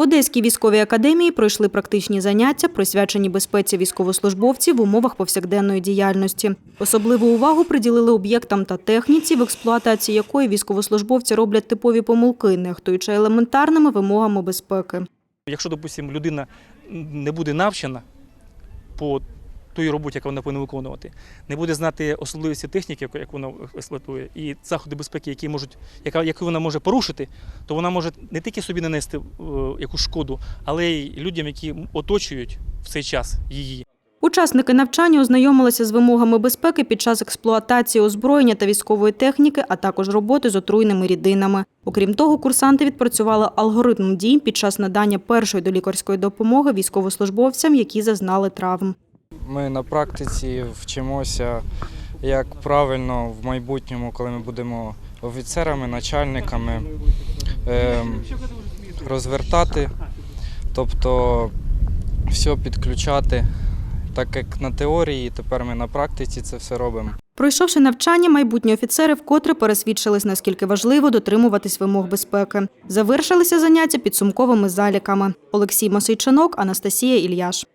В Одеській військовій академії пройшли практичні заняття, присвячені безпеці військовослужбовців в умовах повсякденної діяльності. Особливу увагу приділили об'єктам та техніці, в експлуатації якої військовослужбовці роблять типові помилки, нехтуючи елементарними вимогами безпеки. Якщо, допустимо, людина не буде навчена по тій роботі, яку вона повинна виконувати, не буде знати особливості техніки, яку вона експлуатує, і заходи безпеки, які можуть, яка, яку вона може порушити, то вона може не тільки собі нанести е, якусь шкоду, але й людям, які оточують в цей час її. Учасники навчання ознайомилися з вимогами безпеки під час експлуатації озброєння та військової техніки, а також роботи з отруйними рідинами. Окрім того, курсанти відпрацювали алгоритм дій під час надання першої долікарської допомоги військовослужбовцям, які зазнали травм. Ми на практиці вчимося, як правильно в майбутньому, коли ми будемо офіцерами, начальниками, ем, розвертати, тобто все підключати. Так як на теорії, тепер ми на практиці це все робимо. Пройшовши навчання, майбутні офіцери вкотре пересвідчились, наскільки важливо дотримуватись вимог безпеки. Завершилися заняття підсумковими заліками. Олексій Масийчанок, Анастасія Ільяш.